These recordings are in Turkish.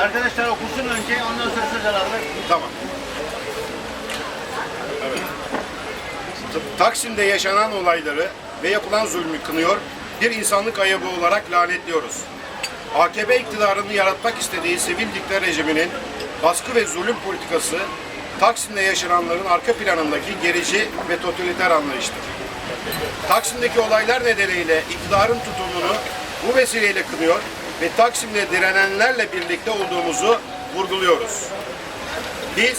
Arkadaşlar okusun önce ondan sonra söz alalım. Tamam. Evet. Taksim'de yaşanan olayları ve yapılan zulmü kınıyor, bir insanlık ayıbı olarak lanetliyoruz. AKP iktidarını yaratmak istediği sivil dikta rejiminin baskı ve zulüm politikası Taksim'de yaşananların arka planındaki gerici ve totaliter anlayıştır. Taksim'deki olaylar nedeniyle iktidarın tutumunu bu vesileyle kınıyor ve Taksim'de direnenlerle birlikte olduğumuzu vurguluyoruz. Biz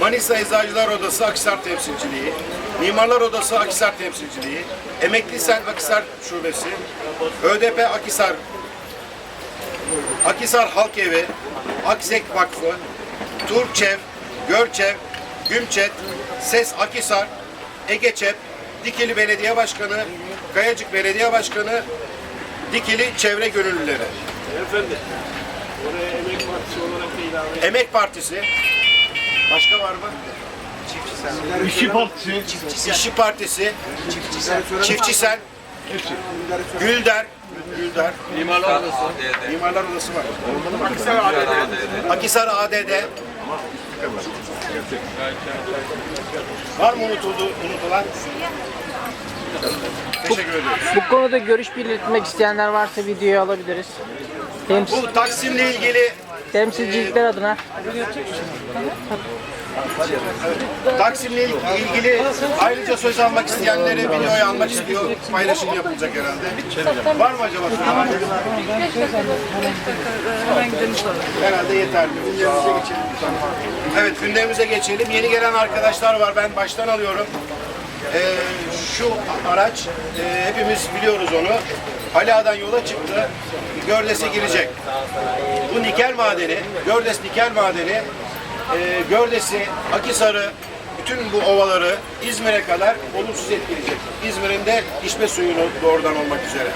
Manisa Eczacılar Odası Akhisar Temsilciliği, Mimarlar Odası Akhisar Temsilciliği, Emekli Sen Akhisar Şubesi, ÖDP Akhisar, Akhisar Halk Evi, Aksek Vakfı, Turçev, Görçev, Gümçet, Ses Akhisar, Egeçep, Dikili Belediye Başkanı, Kayacık Belediye Başkanı, Dikili Çevre Gönüllüleri. Efendim, oraya emek partisi olarak da ilave Emek Partisi, başka var mı? İşçi Partisi, İşçi Partisi, Çiftçi Sen, Gülder, Gülder, Mimarlar Odası. Mimarlar Odası var. Akisar ADD. Var mı unutuldu, unutulan? Teşekkür ediyoruz. Bu konuda görüş belirtmek isteyenler varsa videoyu alabiliriz. Temsil, Bu Taksim'le ilgili temsilcilikler adına. Taksim'le ilgili ayrıca söz almak isteyenleri videoya almak istiyor. Paylaşım yapılacak herhalde. Var mı acaba? Herhalde yeterli. Gündemimize geçelim. Evet gündemimize geçelim. Yeni gelen arkadaşlar var. Ben baştan alıyorum. Ee, şu araç e, hepimiz biliyoruz onu. Hala'dan yola çıktı. Gördes'e girecek. Bu nikel madeni, Gördes nikel madeni e, Gördes'i, Akisar'ı, bütün bu ovaları İzmir'e kadar olumsuz etkileyecek. İzmir'in de içme suyunu doğrudan olmak üzere.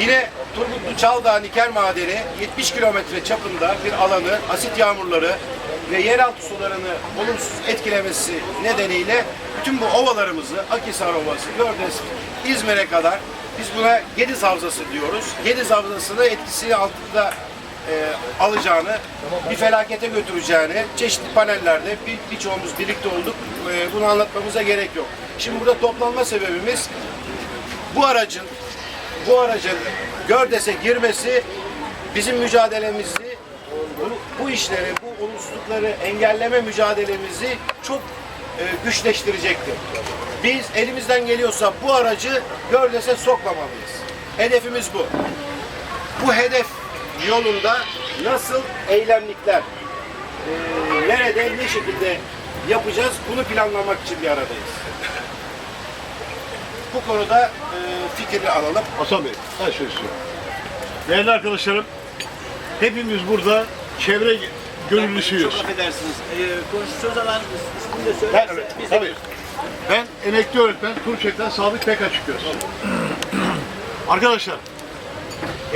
Yine Turgutlu Çaldağ Nikel Madeni 70 kilometre çapında bir alanı asit yağmurları ve yeraltı sularını olumsuz etkilemesi nedeniyle bütün bu ovalarımızı Akisar Ovası, Gördes, İzmir'e kadar biz buna Gediz Havzası diyoruz. Gediz Havzası'nı etkisi altında e, alacağını, bir felakete götüreceğini çeşitli panellerde bir, birçoğumuz birlikte olduk. E, bunu anlatmamıza gerek yok. Şimdi burada toplanma sebebimiz bu aracın bu aracın Gördes'e girmesi bizim mücadelemizi bu, bu işleri, bu olumsuzlukları engelleme mücadelemizi çok e, güçleştirecektir. Biz elimizden geliyorsa bu aracı Gördes'e sokmamalıyız. Hedefimiz bu. Bu hedef yolunda nasıl eylemlikler, e, nerede, ne şekilde yapacağız bunu planlamak için bir aradayız. Bu konuda e, fikrini alalım. Hasan Bey, ben söz istiyorum. Değerli arkadaşlarım, hepimiz burada çevre gönüllüsüyüz. Çok affedersiniz. Ee, konuş söz alan ismini de Ben, söylerse biz tabii. Ben emekli öğretmen Turçek'ten Sadık Pek'a çıkıyoruz. Arkadaşlar,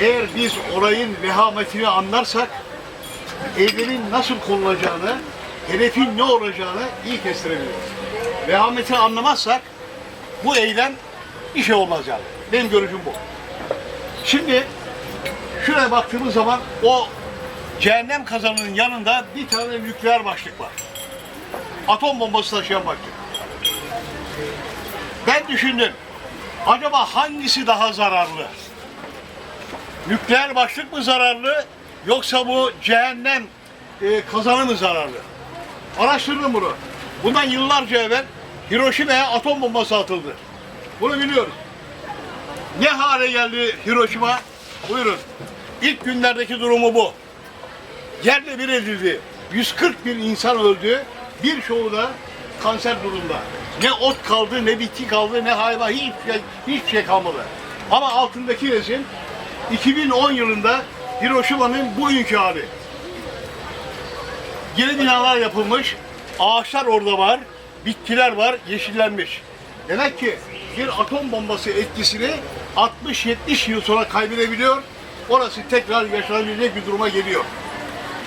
eğer biz olayın vehametini anlarsak, eylemin nasıl konulacağını, hedefin ne olacağını iyi kestirebiliriz. Vehametini anlamazsak, bu eylem bir şey olmaz yani. Benim görüşüm bu. Şimdi şuraya baktığımız zaman o cehennem kazanının yanında bir tane nükleer başlık var. Atom bombası taşıyan başlık. Ben düşündüm. Acaba hangisi daha zararlı? Nükleer başlık mı zararlı yoksa bu cehennem e, kazanı mı zararlı? Araştırdım bunu. Bundan yıllarca evvel Hiroşima'ya atom bombası atıldı. Bunu biliyoruz. Ne hale geldi Hiroşima? Buyurun. İlk günlerdeki durumu bu. Yerle bir edildi. 140 bin insan öldü. Birçoğu da kanser durumda. Ne ot kaldı, ne bitki kaldı, ne hayvan, hiçbir şey, hiçbir şey kalmadı. Ama altındaki resim 2010 yılında Hiroşima'nın bugünkü hali. Yeni binalar yapılmış, ağaçlar orada var, bitkiler var, yeşillenmiş. Demek ki bir atom bombası etkisini 60-70 yıl sonra kaybedebiliyor. Orası tekrar yaşanabilecek bir duruma geliyor.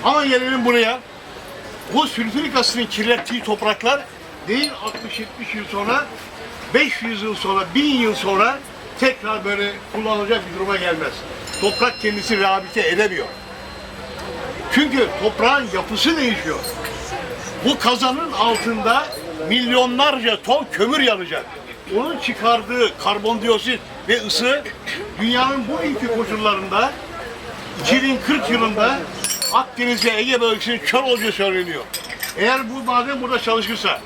Ama gelelim buraya. Bu sülfürik asitinin kirlettiği topraklar değil 60-70 yıl sonra, 500 yıl sonra, 1000 yıl sonra tekrar böyle kullanılacak bir duruma gelmez. Toprak kendisi rehabilite edemiyor. Çünkü toprağın yapısı değişiyor. Bu kazanın altında milyonlarca ton kömür yanacak. Onun çıkardığı karbondioksit ve ısı dünyanın bu ilk koşullarında 2040 yılında Akdeniz Ege bölgesinin kör olacağı söyleniyor. Eğer bu maden burada çalışırsa,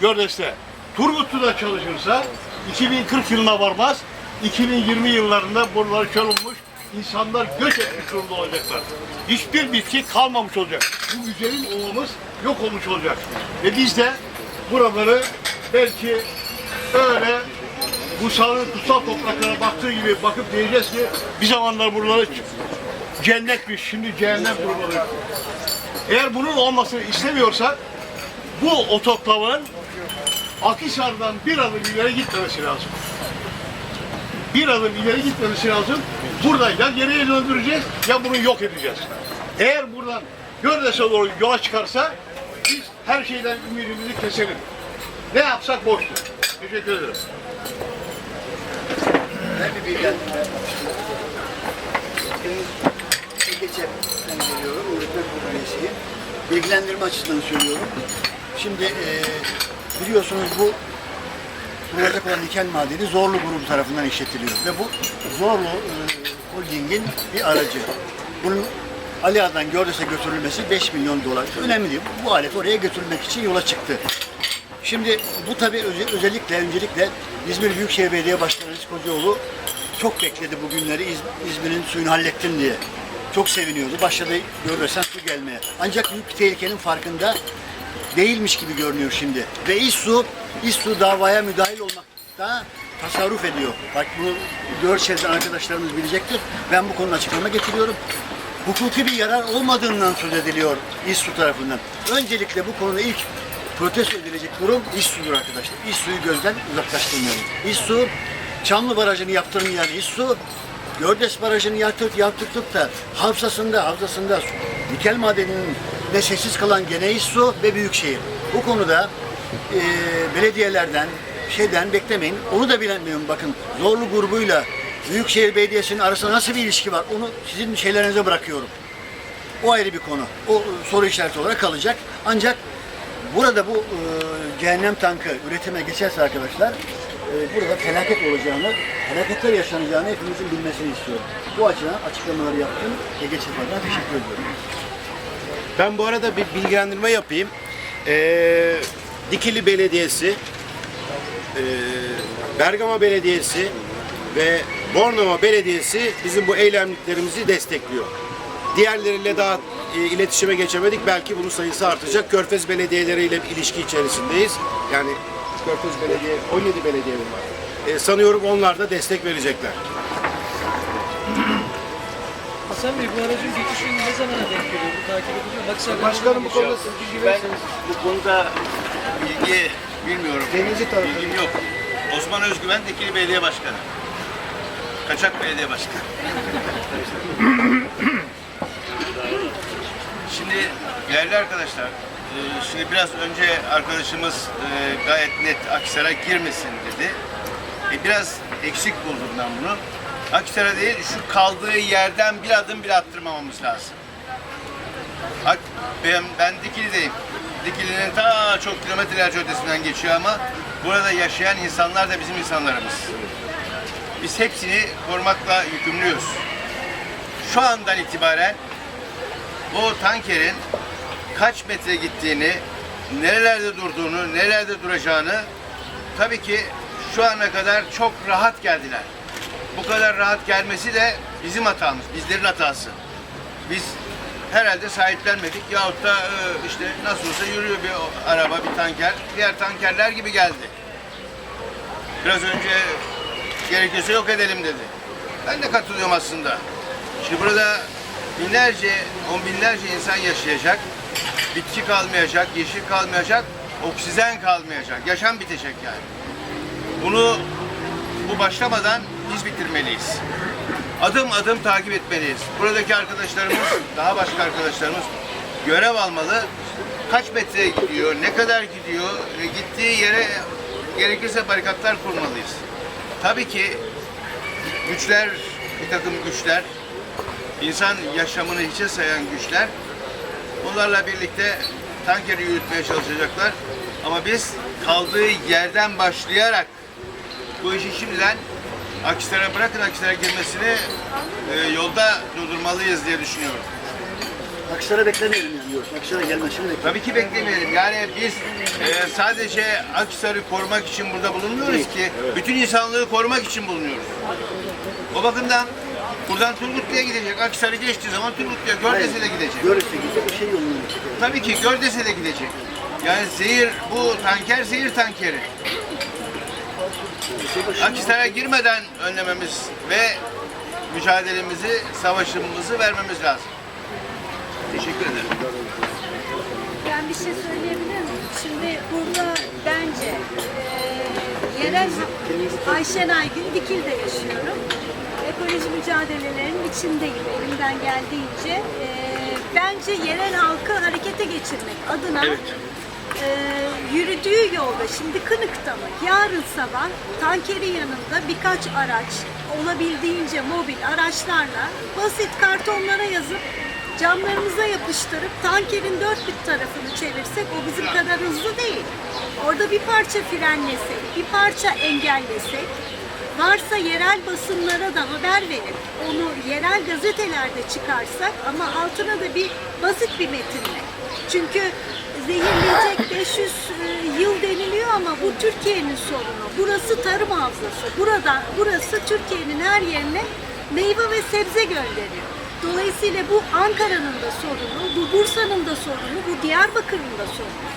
Gördes'te, Turgutlu'da çalışırsa 2040 yılına varmaz, 2020 yıllarında buralar kör olmuş, insanlar göç etmiş durumda olacaklar. Hiçbir bitki kalmamış olacak. Bu güzelim ovamız yok olmuş olacak. Ve biz de buraları belki öyle Musa'nın kutsal topraklara baktığı gibi bakıp diyeceğiz ki bir zamanlar buraları cennetmiş, şimdi cehennem durumları. Eğer bunun olmasını istemiyorsak bu otoklavanın Akhisar'dan bir adım ileri gitmemesi lazım. Bir adım ileri gitmemesi lazım. Burada ya geriye döndüreceğiz ya bunu yok edeceğiz. Eğer buradan Gördes'e doğru yola çıkarsa biz her şeyden ümidimizi keselim. Ne yapsak boştur. Teşekkür ederim. Ben bir bilgilendirme yapmak istiyorum. Benim geçen geliyorum, öğretmen kurulu üyesiyim. Bilgilendirme açısından söylüyorum. Şimdi e, biliyorsunuz bu kurulacak olan nikel madeni Zorlu grubu tarafından işletiliyor. Ve bu Zorlu e, Holding'in bir aracı. Bunun Ali Ağa'dan Gördes'e götürülmesi 5 milyon dolar. Önemli değil. Bu alet oraya götürülmek için yola çıktı. Şimdi bu tabii öze- özellikle öncelikle İzmir Büyükşehir Belediye Başkanı Hocaoğlu çok bekledi bu günleri İz- İzmir'in suyunu hallettin diye. Çok seviniyordu. Başladı görürsen su gelmeye. Ancak büyük bir tehlikenin farkında değilmiş gibi görünüyor şimdi. Ve İSSU, İSSU davaya müdahil olmakta tasarruf ediyor. Bak bunu Görçez'den arkadaşlarımız bilecektir. Ben bu konuda açıklama getiriyorum. Hukuki bir yarar olmadığından söz ediliyor İSSU tarafından. Öncelikle bu konuda ilk protesto edilecek kurum İSSU'dur arkadaşlar. İSSU'yu gözden uzaklaştırmayalım. İSSU Çamlı Barajı'nı yaptırmayan İSSU Gördes Barajı'nı yaptırt, yaptırtıp da havzasında, havzasında su- nikel madeninin de sessiz kalan gene İSSU ve Büyükşehir. Bu konuda e, belediyelerden, şeyden beklemeyin. Onu da bilemiyorum bakın. Zorlu grubuyla Büyükşehir Belediyesi'nin arasında nasıl bir ilişki var? Onu sizin şeylerinize bırakıyorum. O ayrı bir konu. O e, soru işareti olarak kalacak. Ancak burada bu e, cehennem tankı üretime geçerse arkadaşlar burada felaket olacağını, felaketler yaşanacağını hepimizin bilmesini istiyorum. Bu açıdan açıklamaları yaptım. Ege Çefar'dan teşekkür ediyorum. Ben bu arada bir bilgilendirme yapayım. Ee, Dikili Belediyesi, ee, Bergama Belediyesi ve Bornova Belediyesi bizim bu eylemliklerimizi destekliyor. Diğerleriyle daha e, iletişime geçemedik. Belki bunun sayısı artacak. Körfez belediyeleriyle bir ilişki içerisindeyiz. Yani Körfez Belediye, 17 belediye var. Ee, sanıyorum onlar da destek verecekler. Hasan Bey bu aracın geçişi ne zamana denk geliyor? Bu takip ediliyor. mu? Akhisar'dan Başkanım bu konuda siz bilgi verirseniz. Bu konuda bilgi bilmiyorum. Denizli tarafı. Bilgim yok. Osman Özgüven Dikili Belediye Başkanı. Kaçak Belediye Başkanı. Şimdi değerli arkadaşlar, e, şimdi biraz önce arkadaşımız e, gayet net Akhisar'a girmesin dedi. E, biraz eksik buldum ben bunu. Akhisar'a değil, şu kaldığı yerden bir adım bile attırmamamız lazım. Ben, ben Dikili'deyim. Dikili'nin ta çok kilometrelerce ötesinden geçiyor ama burada yaşayan insanlar da bizim insanlarımız. Biz hepsini korumakla yükümlüyüz. Şu andan itibaren bu tankerin kaç metre gittiğini, nerelerde durduğunu, nerelerde duracağını tabii ki şu ana kadar çok rahat geldiler. Bu kadar rahat gelmesi de bizim hatamız, bizlerin hatası. Biz herhalde sahiplenmedik yahut da e, işte nasıl olsa yürüyor bir araba, bir tanker. Diğer tankerler gibi geldi. Biraz önce gerekirse yok edelim dedi. Ben de katılıyorum aslında. Şimdi burada binlerce, on binlerce insan yaşayacak. Bitki kalmayacak, yeşil kalmayacak, oksijen kalmayacak. Yaşam bitecek yani. Bunu bu başlamadan biz bitirmeliyiz. Adım adım takip etmeliyiz. Buradaki arkadaşlarımız, daha başka arkadaşlarımız görev almalı. Kaç metre gidiyor, ne kadar gidiyor, ve gittiği yere gerekirse barikatlar kurmalıyız. Tabii ki güçler, bir takım güçler, insan yaşamını hiçe sayan güçler Bunlarla birlikte tankeri yürütmeye çalışacaklar. Ama biz kaldığı yerden başlayarak bu işi şimdiden Akhisar'a bırakın Akhisar'a girmesini e, yolda durdurmalıyız diye düşünüyorum. Akhisar'a beklemeyelim yani diyoruz. Akhisar'a gelmesini bekleyelim. Tabii ki beklemeyelim. Yani biz e, sadece Akhisar'ı korumak için burada bulunmuyoruz ki. Bütün insanlığı korumak için bulunuyoruz. O bakımdan buradan Turgutlu'ya gidecek. Akhisar'ı geçtiği zaman Turgutlu'ya, Gördes'e de gidecek. Görürse gidecek bir şey gidecek. Tabii ki Gördes'e de gidecek. Yani zehir, bu tanker zehir tankeri. Akhisar'a girmeden önlememiz ve mücadelemizi, savaşımızı vermemiz lazım. Teşekkür ederim. Ben bir şey söyleyebilir miyim? Şimdi burada bence eee yerel Ayşen Aygün Dikil'de yaşıyorum. Ekoloji mücadelelerinin içindeyim elimden geldiğince. Eee, bence yerel halkı harekete geçirmek adına eee, yürüdüğü yolda şimdi Kınık'ta mı? Yarın sabah tankerin yanında birkaç araç olabildiğince mobil araçlarla basit kartonlara yazıp camlarımıza yapıştırıp tankerin dört bir tarafını çevirsek o bizim kadar hızlı değil. Orada bir parça frenlesek, bir parça engellesek, varsa yerel basınlara da haber verip onu yerel gazetelerde çıkarsak ama altına da bir basit bir metinle. Çünkü zehirleyecek 500 e, yıl deniliyor ama bu Türkiye'nin sorunu. Burası tarım havzası. Burada burası Türkiye'nin her yerine meyve ve sebze gönderiyor. Dolayısıyla bu Ankara'nın da sorunu, bu Bursa'nın da sorunu, bu Diyarbakır'ın da sorunu.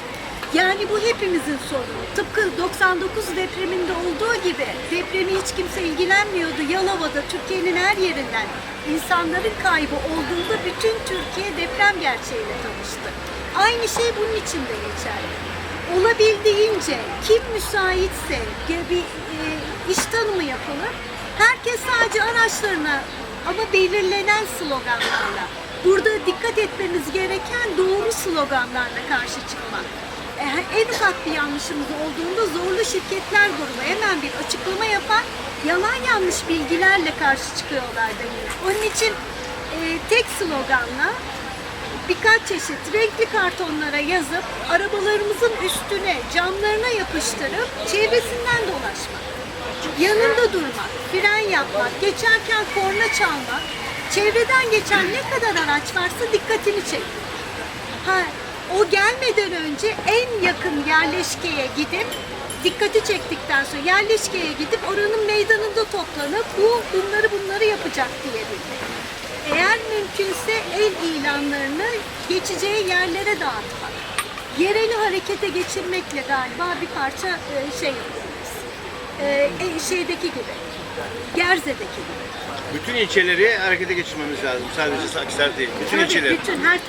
Yani bu hepimizin sorunu. Tıpkı 99 depreminde olduğu gibi depremi hiç kimse ilgilenmiyordu. Yalova'da Türkiye'nin her yerinden insanların kaybı olduğunda bütün Türkiye deprem gerçeğiyle tanıştı. Aynı şey bunun için de geçerli. Olabildiğince kim müsaitse bir e, iş tanımı yapılır. Herkes sadece araçlarına ama belirlenen sloganlarla. Burada dikkat etmemiz gereken doğru sloganlarla karşı çıkmak. Ufak bir yanlışımız olduğunda zorlu şirketler grubu hemen bir açıklama yapar, yalan yanlış bilgilerle karşı çıkıyorlar deniyor. Onun için e, tek sloganla birkaç çeşit renkli kartonlara yazıp arabalarımızın üstüne, camlarına yapıştırıp çevresinden dolaşmak. Yanında durmak, fren yapmak, geçerken korna çalmak, çevreden geçen ne kadar araç varsa dikkatini çekmek. Ha, o gelmeden önce en yakın yerleşkeye gidip dikkati çektikten sonra yerleşkeye gidip oranın meydanında toplanıp bu bunları bunları yapacak diyebilmek. Eğer mümkünse el ilanlarını geçeceği yerlere dağıtmak. Yereli harekete geçirmekle galiba bir parça e, şey yapıyoruz. E, e, şeydeki gibi, Gerze'deki gibi. Bütün ilçeleri harekete geçirmemiz lazım. Sadece Akhisar değil. Bütün Tabii, ilçeleri. bütün her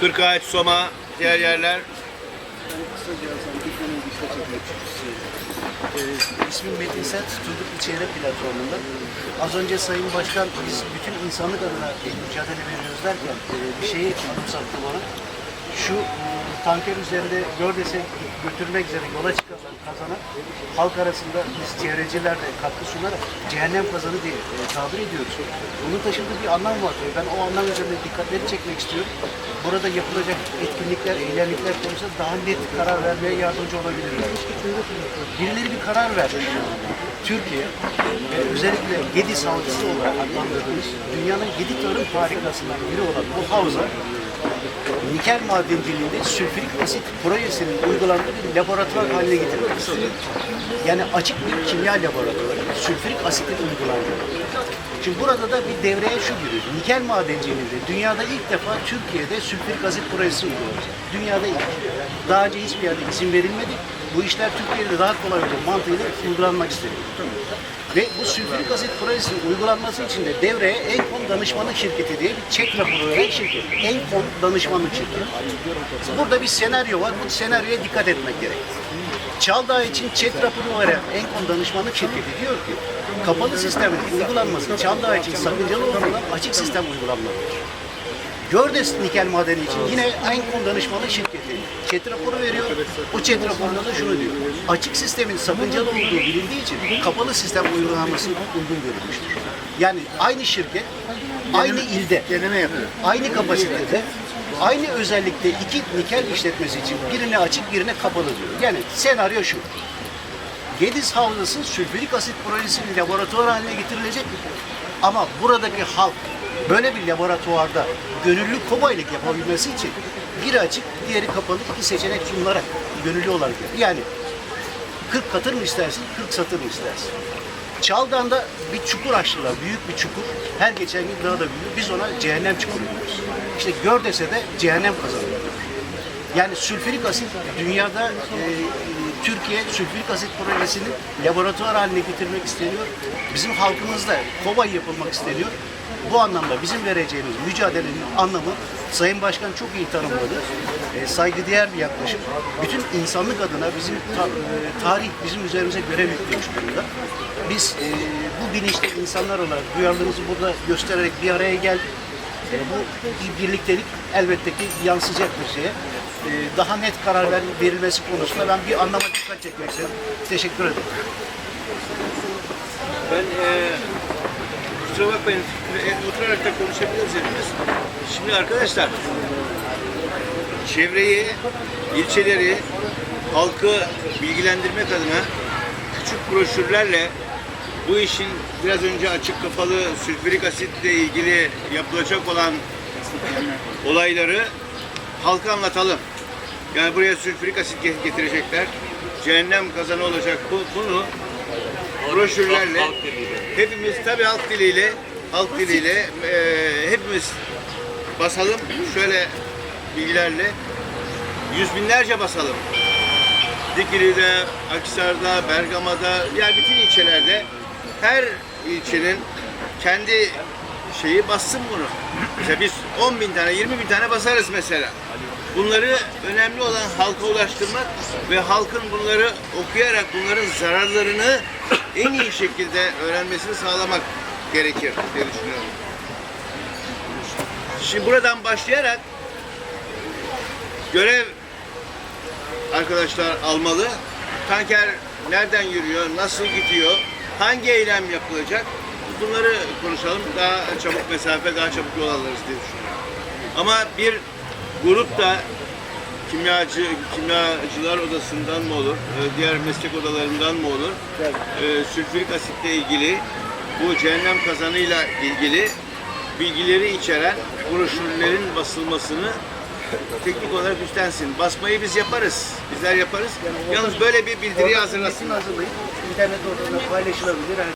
taraf. Kırkağaç, Soma, diğer yerler. Ee, ismim Metin Sert, Turgutlu Çevre Platformu'nda. Az önce Sayın Başkan biz bütün insanlık adına mücadele veriyoruz derken e, bir şeyi anımsattı bana. Şu e, tanker üzerinde Gördes'e götürmek üzere yola çıkan kazana halk arasında biz çevreciler de katkı sunarak cehennem kazanı diye e, tabir ediyoruz. Bunun taşıdığı bir anlam var. Ben o anlam üzerinde dikkatleri çekmek istiyorum. Burada yapılacak etkinlikler, eylemlikler konusunda daha net karar vermeye yardımcı olabilirler. Birileri bir karar vermiş. Türkiye ve özellikle Gediz havzası olarak adlandırdığımız dünyanın yedi tarım harikasından biri olan bu havza nikel madenciliğinde sülfürik asit projesinin uygulandığı bir laboratuvar haline getirilmek istiyor. Yani açık bir kimya laboratuvarı, sülfürik asitin uygulandığı. Şimdi burada da bir devreye şu giriyor. Nikel madenciliğinde dünyada ilk defa Türkiye'de sülfürik asit projesi uygulanacak. Dünyada ilk. Daha önce hiçbir yerde izin verilmedi. Bu işler Türkiye'de daha kolay olur mantığıyla uygulanmak isteniyor. Ve bu sülfürik asit projesinin uygulanması için de devreye Enkon Danışmanlık Şirketi diye bir çek raporu veren şirket. Enkon Danışmanlık Şirketi. Burada bir senaryo var. Bu senaryoya dikkat etmek gerek. Çaldağ için çek raporu veren Enkon Danışmanlık Şirketi diyor ki kapalı sistemin uygulanması Çaldağ için sakıncalı olduğundan açık sistem uygulanmalıdır. Gördes nikel madeni için yine Enkon danışmanlık şirketi çet raporu veriyor. O çet raporunda da şunu diyor. Açık sistemin sakıncalı olduğu bilindiği için kapalı sistem uygulanması uygun görülmüştür. Yani aynı şirket, aynı ilde, Deneme yapıyor. aynı kapasitede aynı özellikte iki nikel işletmesi için birine açık birine kapalı diyor. Yani senaryo şu. Gediz Havzası sülfürik asit projesinin laboratuvar haline getirilecek. Ama buradaki halk böyle bir laboratuvarda gönüllü kobaylık yapabilmesi için biri açık, diğeri kapalı iki seçenek sunularak gönüllü olarak. Yani 40 katır mı istersin, 40 satır mı istersin? Çaldan'da bir çukur açtılar, büyük bir çukur. Her geçen gün daha da büyüyor. Biz ona cehennem çukuru diyoruz. İşte Gördes'e de cehennem kazanıyor. Yani sülfürik asit dünyada e, Türkiye sülfürik asit projesini laboratuvar haline getirmek isteniyor. Bizim halkımızda kobay yapılmak isteniyor. Bu anlamda bizim vereceğimiz mücadelenin anlamı Sayın Başkan çok iyi tanımladı. E, saygıdeğer bir yaklaşım. Bütün insanlık adına bizim ta- e, tarih bizim üzerimize görev yüklemiş durumda. Biz e, bu bilinçli insanlar olarak duyarlılığımızı burada göstererek bir araya geldik. E, bu bir birliktelik elbette ki yansıyacaktır şeye. E, daha net karar ver, verilmesi konusunda ben bir anlama dikkat çekmek istedim. Teşekkür ederim. Ben eee kusura bakmayın e, oturarak da konuşabiliriz hepimiz. Şimdi arkadaşlar çevreyi, ilçeleri, halkı bilgilendirmek adına küçük broşürlerle bu işin biraz önce açık kapalı sülfürik asitle ilgili yapılacak olan olayları halka anlatalım. Yani buraya sülfürik asit get- getirecekler. Cehennem kazanı olacak. Bu, bunu broşürlerle hepimiz tabii halk diliyle halk diliyle eee, hepimiz basalım şöyle bilgilerle yüz binlerce basalım. Dikili'de, Akhisar'da, Bergama'da yani bütün ilçelerde her ilçenin kendi şeyi bassın bunu. Mesela biz 10 bin tane, 20 bin tane basarız mesela. Bunları önemli olan halka ulaştırmak ve halkın bunları okuyarak bunların zararlarını en iyi şekilde öğrenmesini sağlamak gerekir diye düşünüyorum. Şimdi buradan başlayarak görev arkadaşlar almalı. Tanker nereden yürüyor, nasıl gidiyor, hangi eylem yapılacak bunları konuşalım. Daha çabuk mesafe, daha çabuk yol alırız diye düşünüyorum. Ama bir grup da kimyacı, kimyacılar odasından mı olur, e, diğer meslek odalarından mı olur, e, sülfürik asitle ilgili, bu cehennem kazanıyla ilgili bilgileri içeren broşürlerin basılmasını teknik olarak üstlensin. Basmayı biz yaparız. Bizler yaparız. Yalnız böyle bir bildiriyi hazırlasın. Hazırlayıp internet ortamında paylaşılabilir.